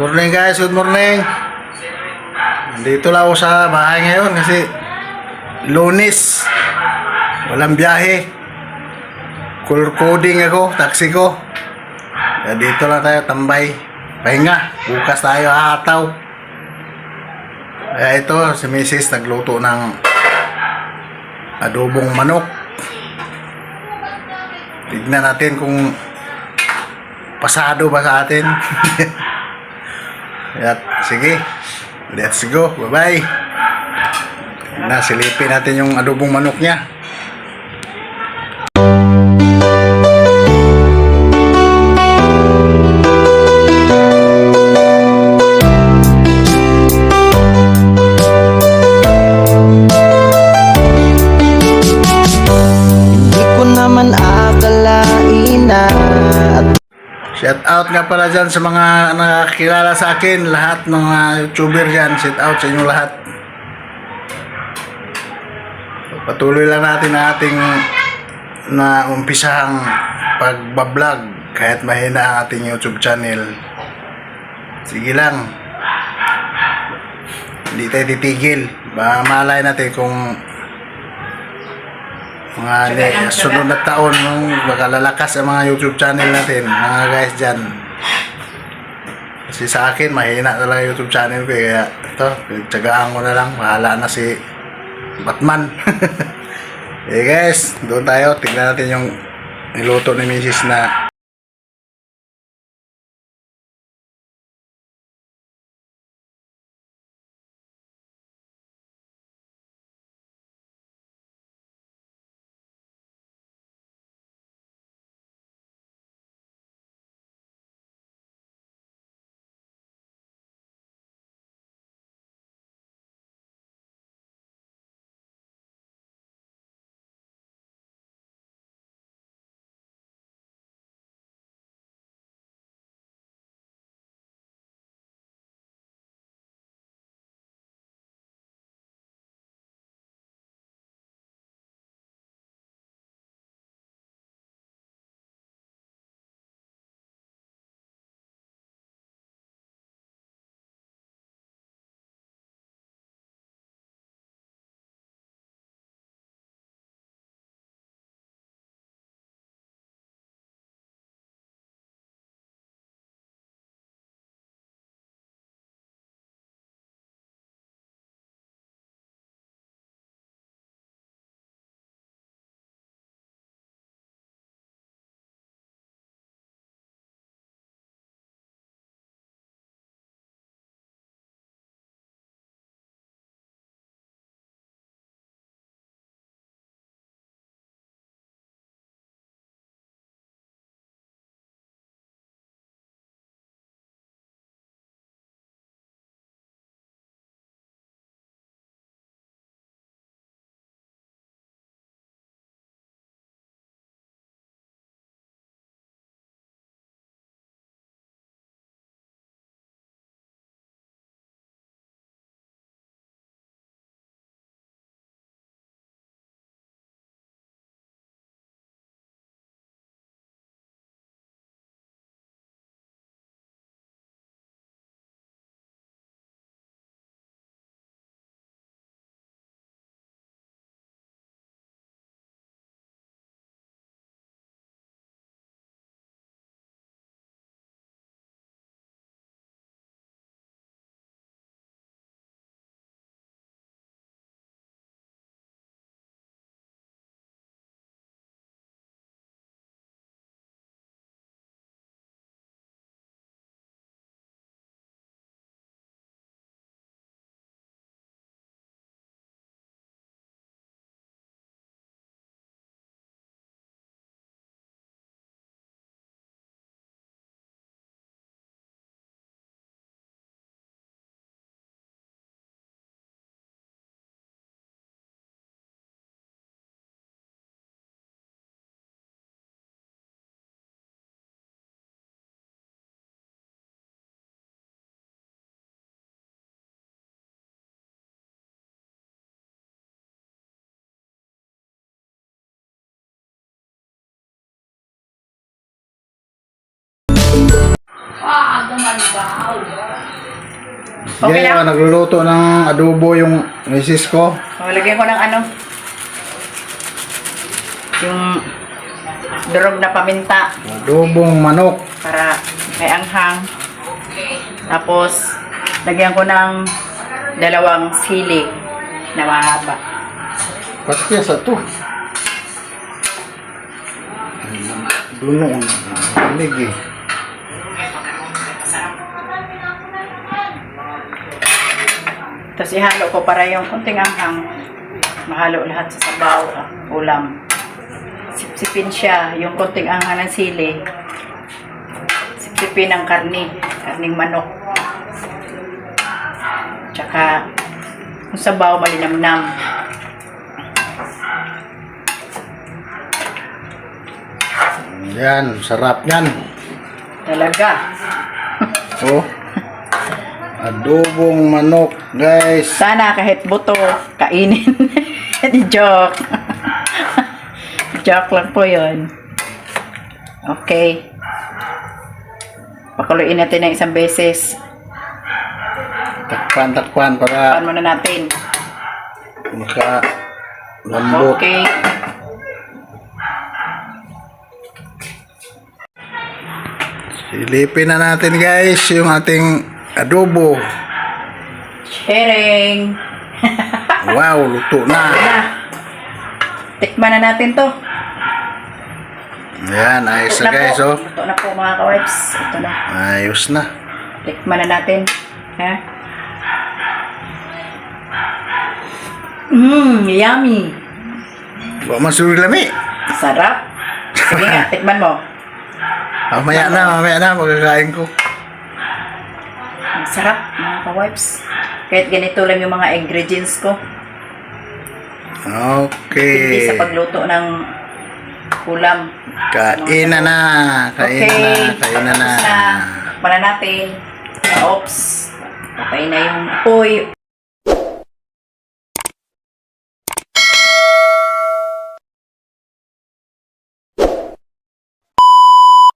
Morning guys, good morning. Nandito lang ako sa bahay ngayon kasi lunes. Walang biyahe. Color coding ako, taxi ko. Kaya dito lang tayo tambay. Pahinga, bukas tayo aataw. Kaya ito, si Mrs. nagluto ng adobong manok. Tignan natin kung pasado ba sa atin. At sige, let's go. Bye-bye. Na, silipin natin yung adobong manok niya. Shout out nga pala dyan sa mga nakakilala sa akin, lahat ng mga YouTuber dyan, shout out sa inyo lahat. Patuloy lang natin ang ating na umpisahang pagbablog kahit mahina ang ating YouTube channel. Sige lang. Hindi tayo titigil. Baka malay natin kung mga ne- sunod na taon nung baka lalakas ang mga YouTube channel natin, mga guys dyan. Kasi sa akin, mahina talaga YouTube channel ko. eh. Kaya ito, pinagtsagaan ko na lang. Bahala na si Batman. eh guys, doon tayo. Tignan natin yung niluto ni Mrs. na Okay na? ah, nagluluto ng adobo yung misis ko. So, lagyan ko ng ano. Yung durog na paminta Adobong manok. para may anghang. Tapos, lagyan ko ng dalawang sili na mahaba. Pati sa to. Duno ang lamig eh. Tapos ihalo ko para yung kunting anghang. Mahalo lahat sa sabaw at ulam. Sipsipin siya, yung kunting anghang ng sili. Sipsipin ng karni, karning manok. Tsaka, yung sabaw malinamnam. Yan, sarap yan. Talaga. Oh. Adobong manok, guys. Sana kahit buto, kainin. Di joke. joke lang po yun. Okay. Pakuluin natin ng isang beses. Takpan, takpan para Paan muna natin. maka lambot. Okay. Silipin na natin guys yung ating adobo. Sharing. Wow, luto na. Na. Tikman na natin to. Ayan, ayos na Ito guys po. oh. Ito na po mga ka-wipes. Ito na. Ayos na. Tikman na natin. Ha? Mmm, yummy. Wa masuri lami. Sarap. Sige nga, tikman mo. Mamaya na, mamaya na, magkakain ko. Sarap, mga ka-wipes. Kahit ganito lang yung mga ingredients ko. Hindi Okay. sa pagluto ng ulam. Kain na na. Kain Okay. na na. Kain na na. Tapos na. Para natin. Oops. Okay na yung apoy.